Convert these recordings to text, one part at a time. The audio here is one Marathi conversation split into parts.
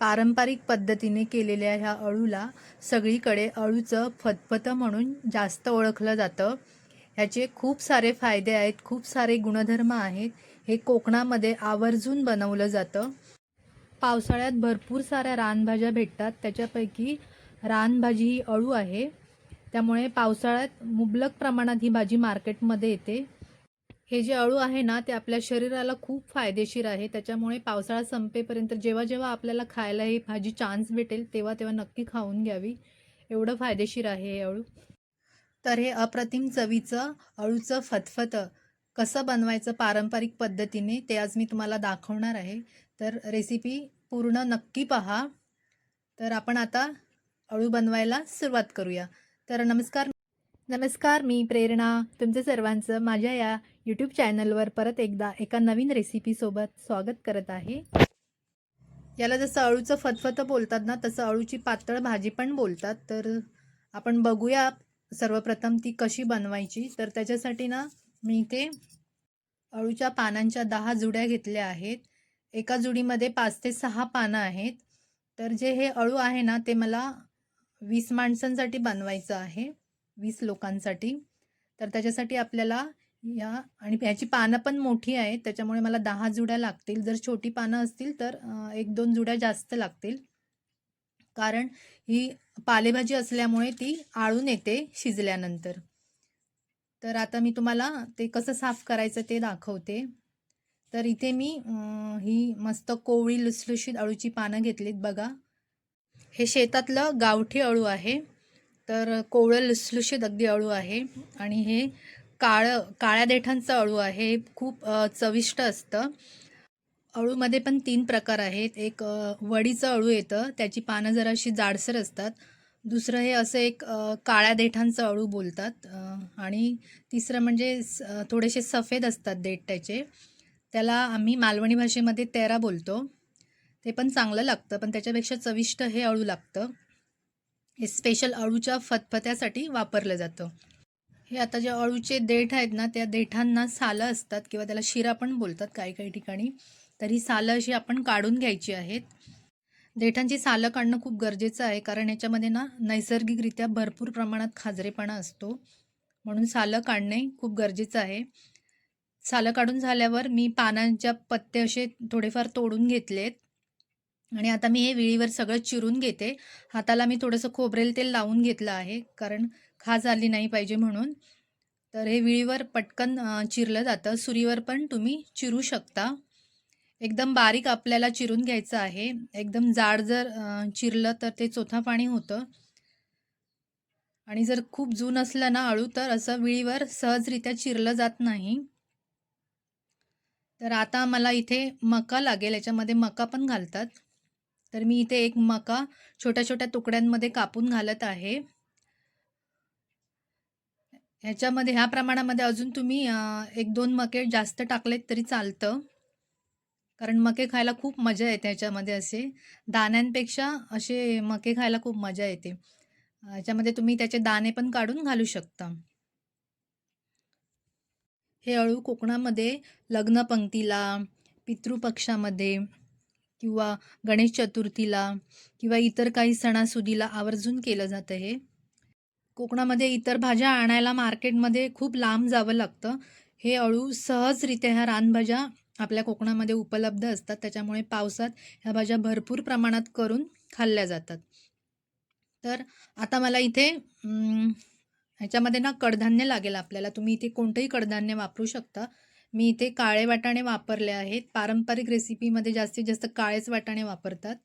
पारंपरिक पद्धतीने केलेल्या ह्या अळूला सगळीकडे अळूचं फतफतं म्हणून जास्त ओळखलं जातं. ह्याचे खूप सारे फायदे आहेत खूप सारे गुणधर्म आहेत. हे कोकणामध्ये आवर्जून बनवलं जातं. पावसाळ्यात भरपूर साऱ्या रानभाज्या भेटतात. त्याच्यापैकी रानभाजी ही अळू आहे. त्यामुळे पावसाळ्यात मुबलक प्रमाणात ही भाजी मार्केटमध्ये येते. हे जे अळू आहे ना ते आपल्या शरीराला खूप फायदेशीर आहे. त्याच्यामुळे पावसाळा संपेपर्यंत जेव्हा जेव्हा आपल्याला खायला ही भाजी चान्स भेटेल तेव्हा तेव्हा नक्की खाऊन घ्यावी. एवढं फायदेशीर आहे हे अळू. तर हे अप्रतिम चवीचं अळूचं फतफतं कसं बनवायचं पारंपरिक पद्धतीने ते आज मी तुम्हाला दाखवणार आहे. तर रेसिपी पूर्ण नक्की पहा. तर आपण आता अळू बनवायला सुरुवात करूया. तर नमस्कार नमस्कार मी प्रेरणा. तुमचं सर्वांचं माझ्या या यूट्यूब चॅनलवर परत एकदा एका नवीन रेसिपीसोबत स्वागत करत आहे. याला जसं अळूचं फतफतं बोलतात ना तसं अळूची पातळ भाजी पण बोलतात. तर आपण बघूया सर्वप्रथम ती कशी बनवायची. तर त्याच्यासाठी ना मी इथे अळूच्या पानांच्या दहा जुड्या घेतल्या आहेत. एका जुडीमध्ये पाच ते सहा पानं आहेत. तर जे हे अळू आहे ना ते मला वीस माणसांसाठी बनवायचं आहे. वीस लोकांसाठी. तर त्याच्यासाठी आपल्याला या आणि ह्याची पानं पण मोठी आहेत त्याच्यामुळे मला दहा जुड्या लागतील. जर छोटी पानं असतील तर एक दोन जुड्या जास्त लागतील. कारण ही पालेभाजी असल्यामुळे ती आळून येते शिजल्यानंतर. तर आता मी तुम्हाला ते कसं साफ करायचं ते दाखवते. तर इथे मी ही मस्त कोवळी लुसलुशीत अळूची पानं घेतलीत बघा. हे शेतातलं गावठी अळू आहे. तर कोवळं लुसलुशीत अगदी अळू आहे. आणि हे काळं काळ्या देठांचं अळू आहे. हे खूप चविष्ट असतं. अळूमध्ये पण तीन प्रकार आहेत. एक वडीचं अळू येतं. त्याची पानं जराशी जाडसर असतात. दुसरं हे असं एक काळ्या देठांचं अळू बोलतात. आणि तिसरं म्हणजे स- थोडेसे सफेद असतात देठ त्याचे. त्याला आम्ही मालवणी भाषेमध्ये तेरा बोलतो. ते पण चांगलं लागतं पण त्याच्यापेक्षा चविष्ट हे अळू लागतं. हे स्पेशल अळूच्या फतफत्यासाठी वापरलं जातं. हे आता जे अळूचे देठ आहेत ना त्या देठांना सालं असतात किंवा त्याला शिरा पण बोलतात काही काही ठिकाणी. तर ही सालं अशी आपण काढून घ्यायची आहेत. देठांची सालं काढणं खूप गरजेचं आहे कारण याच्यामध्ये ना नैसर्गिकरित्या भरपूर प्रमाणात खाजरेपणा असतो. म्हणून सालं काढणे खूप गरजेचं आहे. सालं काढून झाल्यावर मी पानांच्या पत्ते असे थोडेफार तोडून घेतलेत. आणि आता मी हे विळीवर सगळं चिरून घेते. हाताला मी थोडंसं खोबरेल तेल लावून घेतलं आहे कारण खाज आली नाही पाहिजे म्हणून. तर हे विळीवर पटकन चिरलं जातं. सुरीवर पण तुम्ही चिरू शकता. एकदम बारीक आपल्याला चिरून घ्यायचं आहे. एकदम जाड जर चिरलं तर ते चोथा पाणी होतं. आणि जर खूप जून असलं ना आळू तर असं विळीवर सहजरित्या चिरलं जात नाही. तर आता मला इथे मका लागेल. याच्यामध्ये मका पण घालतात. तर मी इथे एक मका छोट्या छोट्या तुकड्यांमध्ये कापून घालत आहे. ह्याच्यामध्ये ह्या प्रमाणामध्ये अजून तुम्ही एक दोन मके जास्त टाकलेत तरी चालतं. कारण मके खायला खूप मजा येते ह्याच्यामध्ये असे. दाण्यांपेक्षा असे मके खायला खूप मजा येते. ह्याच्यामध्ये तुम्ही त्याचे दाणे पण काढून घालू शकता. हे अळू कोकणामध्ये लग्नपंक्तीला पितृपक्षामध्ये किंवा गणेश चतुर्थीला किंवा इतर काही सणासुदीला आवर्जून केलं जातं हे. कोकणामध्ये इतर भाज्या आणायला मार्केटमध्ये खूप लांब जावं लागतं. हे अळू सहजरित्या ह्या रानभाज्या आपल्या कोकणामध्ये उपलब्ध असतात. त्याच्यामुळे पावसात ह्या भाज्या भरपूर प्रमाणात करून खाल्ल्या जातात. तर आता मला इथे ह्याच्यामध्ये ना कडधान्य लागेल आपल्याला. तुम्ही इथे कोणतंही कडधान्य वापरू शकता. मी इथे काळे वाटाणे वापरले आहेत. पारंपरिक रेसिपीमध्ये जास्तीत जास्त काळेच वाटाणे वापरतात.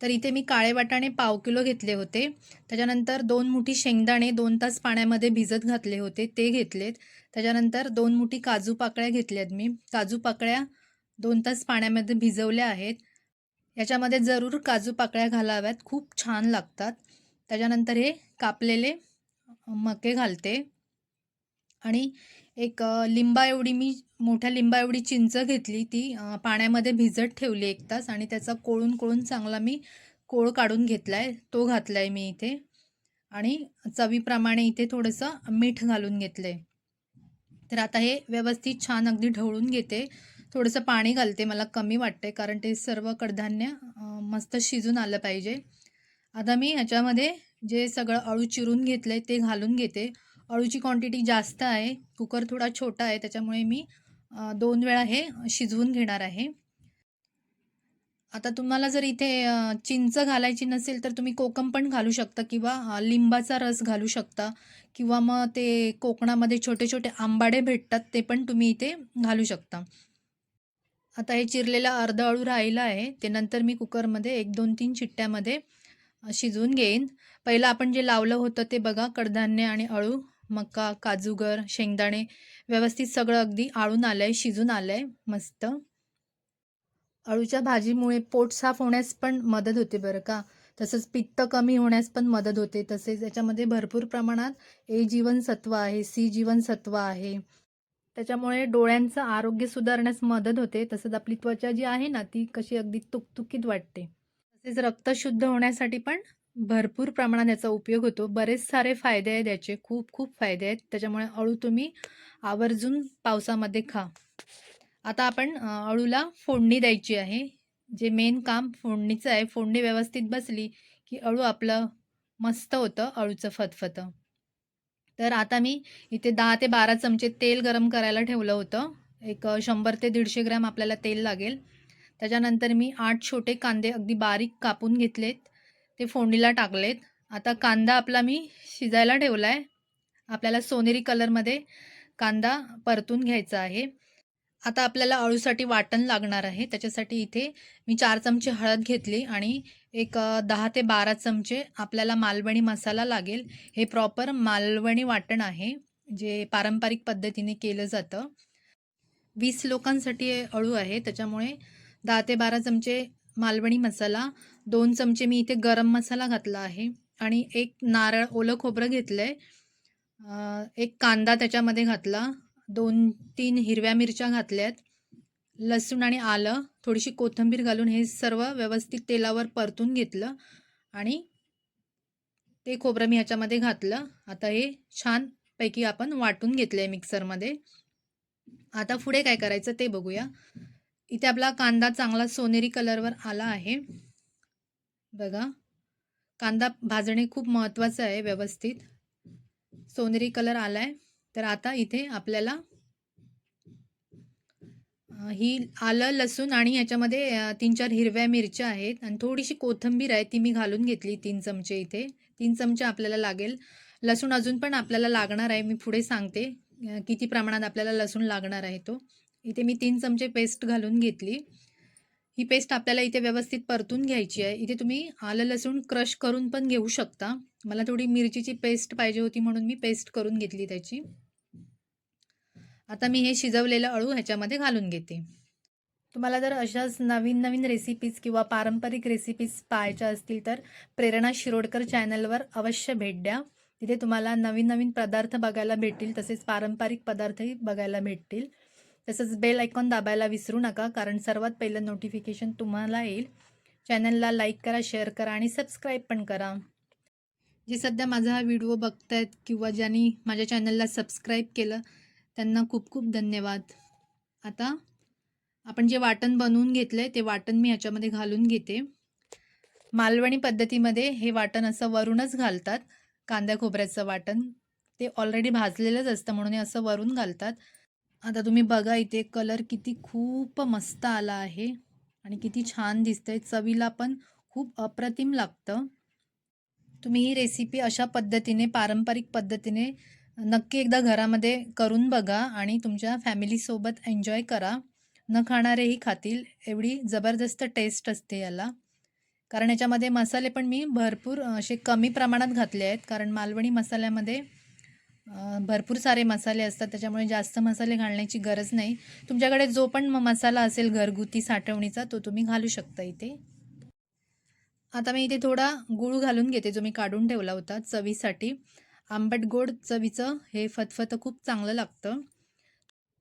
तर इथे मी काळे वाटाणे पाव किलो घेतले होते. त्याच्यानंतर दोन मुठी शेंगदाणे दोन तास पाण्यामध्ये भिजत घातले होते. ते घेतलेत. त्याच्यानंतर दोन मुठी काजू पाकळ्या घेतल्यात मी. काजू पाकळ्या दोन तास पाण्यामध्ये भिजवल्या आहेत. याच्यामध्ये जरूर काजू पाकळ्या घालाव्यात. खूप छान लागतात. त्याच्यानंतर हे कापलेले मके घालते. आणि एक लिंबा एवढी मी मोठ्या लिंबा एवढी चिंच घेतली ती पाण्यामध्ये भिजत ठेवली एक तास आणि त्याचा कोळून कोळून चांगला मी कोळ काढून घेतला आहे तो घातला आहे मी इथे. आणि चवीप्रमाणे इथे थोडंसं मीठ घालून घेतलं आहे तर आता हे व्यवस्थित छान अगदी ढवळून घेते. थोडंसं पाणी घालते मला कमी वाटते कारण ते सर्व कडधान्य मस्त शिजून आलं पाहिजे. आता मी ह्याच्यामध्ये जे सगळं अळू चिरून घेतलं आहे ते घालून घेते. अळूची क्वांटिटी जास्त आहे कुकर थोडा छोटा आहे त्याच्यामुळे मी दोन वेळा हे शिजवून घेणार आहे. आता तुम्हाला जर इथे चिंच घालायची नसेल तर तुम्ही कोकम पण घालू शकता किंवा लिंबाचा रस घालू शकता किंवा मग ते कोकणामध्ये छोटे छोटे आंबाडे भेटतात ते पण तुम्ही इथे घालू शकता. आता हे चिरलेला अर्ध अळू राहिलं आहे ते नंतर मी कुकरमध्ये एक दोन तीन चिट्ट्यामध्ये शिजवून घेईन. पहिलं आपण जे लावलं होतं ते बघा कडधान्य आणि अळू. मका काजूगर शेंगदाणे व्यवस्थित सगळं अगदी आळून आलं आहे शिजून आलं आहे मस्त. अळूच्या भाजीमुळे पोट साफ होण्यास पण मदत होते बरं का? तसंच पित्त कमी होण्यास पण मदत होते. तसेच याच्यामध्ये भरपूर प्रमाणात ए जीवनसत्व आहे सी जीवनसत्व आहे. त्याच्यामुळे डोळ्यांचं आरोग्य सुधारण्यास मदत होते. तसंच आपली त्वचा जी आहे ना ती कशी अगदी तुकतुकीत वाटते. तसेच रक्त शुद्ध होण्यासाठी पण भरपूर प्रमाणात याचा उपयोग होतो. बरेच सारे फायदे आहेत याचे. खूप खूप फायदे आहेत. त्याच्यामुळे अळू तुम्ही आवर्जून पावसामध्ये खा. आता आपण अळूला फोडणी द्यायची आहे. जे मेन काम फोडणीचं आहे. फोडणी व्यवस्थित बसली की अळू आपलं मस्त होतं अळूचं फतफतं. तर आता मी इथे दहा ते बारा चमचे तेल गरम करायला ठेवलं होतं. एक शंभर ते दीडशे ग्रॅम आपल्याला तेल लागेल. त्याच्यानंतर मी आठ छोटे कांदे अगदी बारीक कापून घेतलेत. ते फोडणीला टाकलेत. आता कांदा आपला मी शिजायला ठेवला आहे आपल्याला सोनेरी कलरमध्ये कांदा परतून घ्यायचा आहे. आता आपल्याला अळूसाठी वाटण लागणार आहे. त्याच्यासाठी इथे मी चार चमचे हळद घेतली आणि एक दहा ते बारा चमचे आपल्याला मालवणी मसाला लागेल. हे प्रॉपर मालवणी वाटण आहे जे पारंपरिक पद्धतीने केलं जातं. वीस लोकांसाठी अळू आहे. त्याच्यामुळे दहा ते बारा चमचे मालवणी मसाला दोन चमचे मी इथे गरम मसाला घातला आहे आणि एक नारळ ओलं खोबरं घेतलं आहे एक कांदा त्याच्यामध्ये घातला. दोन तीन हिरव्या मिरच्या घातल्यात. लसूण आणि आलं थोडीशी कोथिंबीर घालून हे सर्व व्यवस्थित तेलावर परतून घेतलं आणि ते खोबरं मी ह्याच्यामध्ये घातलं. आता हे छानपैकी आपण वाटून घेतलं आहे मिक्सरमध्ये. आता पुढे काय करायचं ते बघूया. इथे आपला कांदा चांगला सोनेरी कलरवर आला आहे. बघा. कांदा भाजणे खूप महत्त्वाचं आहे व्यवस्थित. सोनेरी कलर आला आहे तर आता इथे आपल्याला ही आलं लसूण आणि याच्यामध्ये तीन चार हिरव्या मिरच्या आहेत. आणि थोडीशी कोथिंबीर आहे ती मी घालून घेतली तीन चमचे इथे. तीन चमचे आपल्याला लागेल. लसूण अजून पण आपल्याला लागणार आहे. मी पुढे सांगते किती प्रमाणात आपल्याला लसूण लागणार आहे तो. इथे मी तीन चमचे पेस्ट घालून घेतली. ही पेस्ट आपल्याला इथे व्यवस्थित परतून घ्यायची आहे. इथे तुम्ही आलं लसूण क्रश करून पण घेऊ शकता. मला थोडी मिरचीची पेस्ट पाहिजे होती म्हणून मी पेस्ट करून घेतली त्याची. आता मी हे शिजवलेलं अळू ह्याच्यामध्ये घालून घेते. तुम्हाला जर अशाच नवीन नवीन रेसिपीज किंवा पारंपरिक रेसिपीज पाहायच्या असतील तर प्रेरणा शिरोडकर चॅनलवर अवश्य भेट द्या. तिथे तुम्हाला नवीन नवीन पदार्थ बघायला भेटतील तसेच पारंपरिक पदार्थही बघायला भेटतील. तसंच बेल ऐकॉन दाबायला विसरू नका कारण सर्वात पहिलं नोटिफिकेशन तुम्हाला येईल. चॅनलला लाईक करा शेअर करा आणि सबस्क्राईब पण करा. जे सध्या माझा हा व्हिडिओ बघतायत किंवा ज्यांनी माझ्या चॅनलला सबस्क्राईब केलं त्यांना खूप खूप धन्यवाद. आता आपण जे वाटण बनवून घेतलं आहे ते वाटण मी ह्याच्यामध्ये घालून घेते. मालवणी पद्धतीमध्ये हे वाटण असं वरूनच घालतात. कांद्या खोबऱ्याचं वाटण. ते ऑलरेडी भाजलेलंच असतं म्हणून हे असं वरून घालतात. आता तुम्ही बघा इथे कलर किती खूप मस्त आला आहे आणि किती छान दिसतंय. चवीला पण खूप अप्रतिम लागतं. तुम्ही ही रेसिपी अशा पद्धतीने पारंपरिक पद्धतीने नक्की एकदा घरामध्ये करून बघा आणि तुमच्या फॅमिलीसोबत एन्जॉय करा. न खाणारेही खातील. एवढी जबरदस्त टेस्ट असते याला. कारण याच्यामध्ये मसाले पण मी भरपूर असे कमी प्रमाणात घातले आहेत. कारण मालवणी मसाल्यामध्ये भरपूर सारे मसाले असतात त्याच्यामुळे जास्त मसाले घालण्याची गरज नाही. तुमच्याकडे जो पण मसाला असेल घरगुती साठवणीचा तो तुम्ही घालू शकता इथे. आता मी इथे थोडा गूळ घालून घेते जो मी काढून ठेवला होता चवीसाठी. आंबट गोड चवीचं हे फतफत खूप चांगलं लागतं.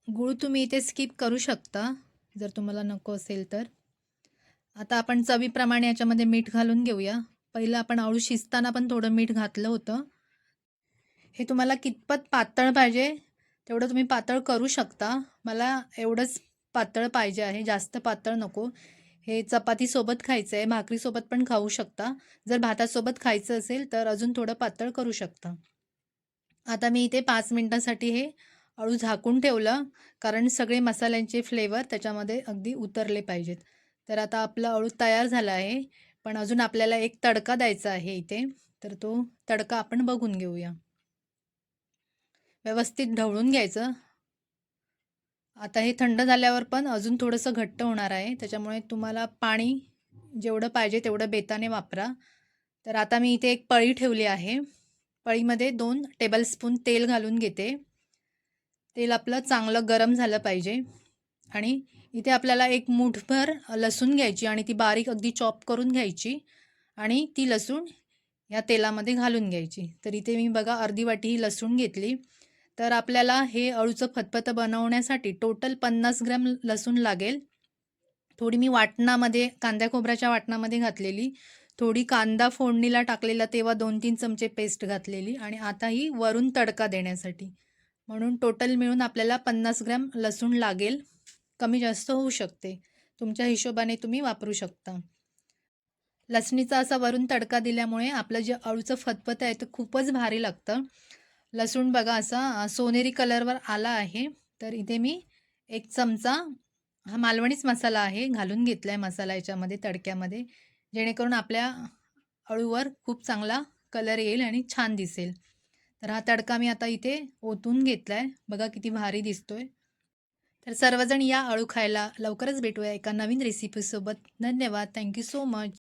गूळ तुम्ही इथे स्किप करू शकता जर तुम्हाला नको असेल तर. आता आपण चवीप्रमाणे याच्यामध्ये मीठ घालून घेऊया. पहिलं आपण आळू शिजताना पण थोडं मीठ घातलं होतं. हे तुम्हाला कितपत पातळ पाहिजे तेवढं तुम्ही पातळ करू शकता. मला एवढंच पातळ पाहिजे आहे जास्त पातळ नको. हे चपातीसोबत खायचं आहे भाकरीसोबत पण खाऊ शकता. जर भातासोबत खायचं असेल तर अजून थोडं पातळ करू शकता. आता मी इथे पाच मिनटासाठी हे अळू झाकून ठेवलं कारण सगळे मसाल्यांचे फ्लेवर त्याच्यामध्ये अगदी उतरले पाहिजेत. तर आता आपलं अळू तयार झाला आहे पण अजून आपल्याला एक तडका द्यायचा आहे इथे. तर तो तडका आपण बघून घेऊया. व्यवस्थित ढवळून घ्यायचं. आता हे थंड झाल्यावर पण अजून थोडंसं घट्ट होणार आहे. त्याच्यामुळे तुम्हाला पाणी जेवढं पाहिजे तेवढं बेताने वापरा. तर आता मी इथे एक पळी ठेवली आहे. पळीमध्ये दोन टेबलस्पून तेल घालून घेते. तेल आपलं चांगलं गरम झालं पाहिजे. आणि इथे आपल्याला एक मुठभर लसूण घ्यायची आणि ती बारीक अगदी चॉप करून घ्यायची. आणि ती लसूण या तेलामध्ये घालून घ्यायची. तर इथे मी बघा अर्धी वाटी ही लसूण घेतली. तर आपल्याला हे अळूचं फतफतं बनवण्यासाठी टोटल पन्नास ग्रॅम लसूण लागेल. थोडी मी वाटणामध्ये कांद्या खोबऱ्याच्या वाटणामध्ये घातलेली. थोडी कांदा फोडणीला टाकलेला तेव्हा दोन तीन चमचे पेस्ट घातलेली आणि आता ही वरून तडका देण्यासाठी. म्हणून टोटल मिळून आपल्याला पन्नास ग्रॅम लसूण लागेल. कमी जास्त होऊ शकते. तुमच्या हिशोबाने तुम्ही वापरू शकता. लसणीचा असा वरून तडका दिल्यामुळे आपलं जे अळूचं फतफत आहे ते खूपच भारी लागतं. लसूण बघा असा सोनेरी कलरवर आला आहे. तर इथे मी एक चमचा हा मालवणीच मसाला आहे घालून घेतला आहे मसाला याच्यामध्ये तडक्यामध्ये. जेणेकरून आपल्या अळूवर खूप चांगला कलर येईल आणि छान दिसेल. तर हा तडका मी आता इथे ओतून घेतला आहे बघा किती भारी दिसतोय. तर सर्वजण या अळू खायला लवकरच भेटूया एका नवीन रेसिपीसोबत धन्यवाद. Thank you so much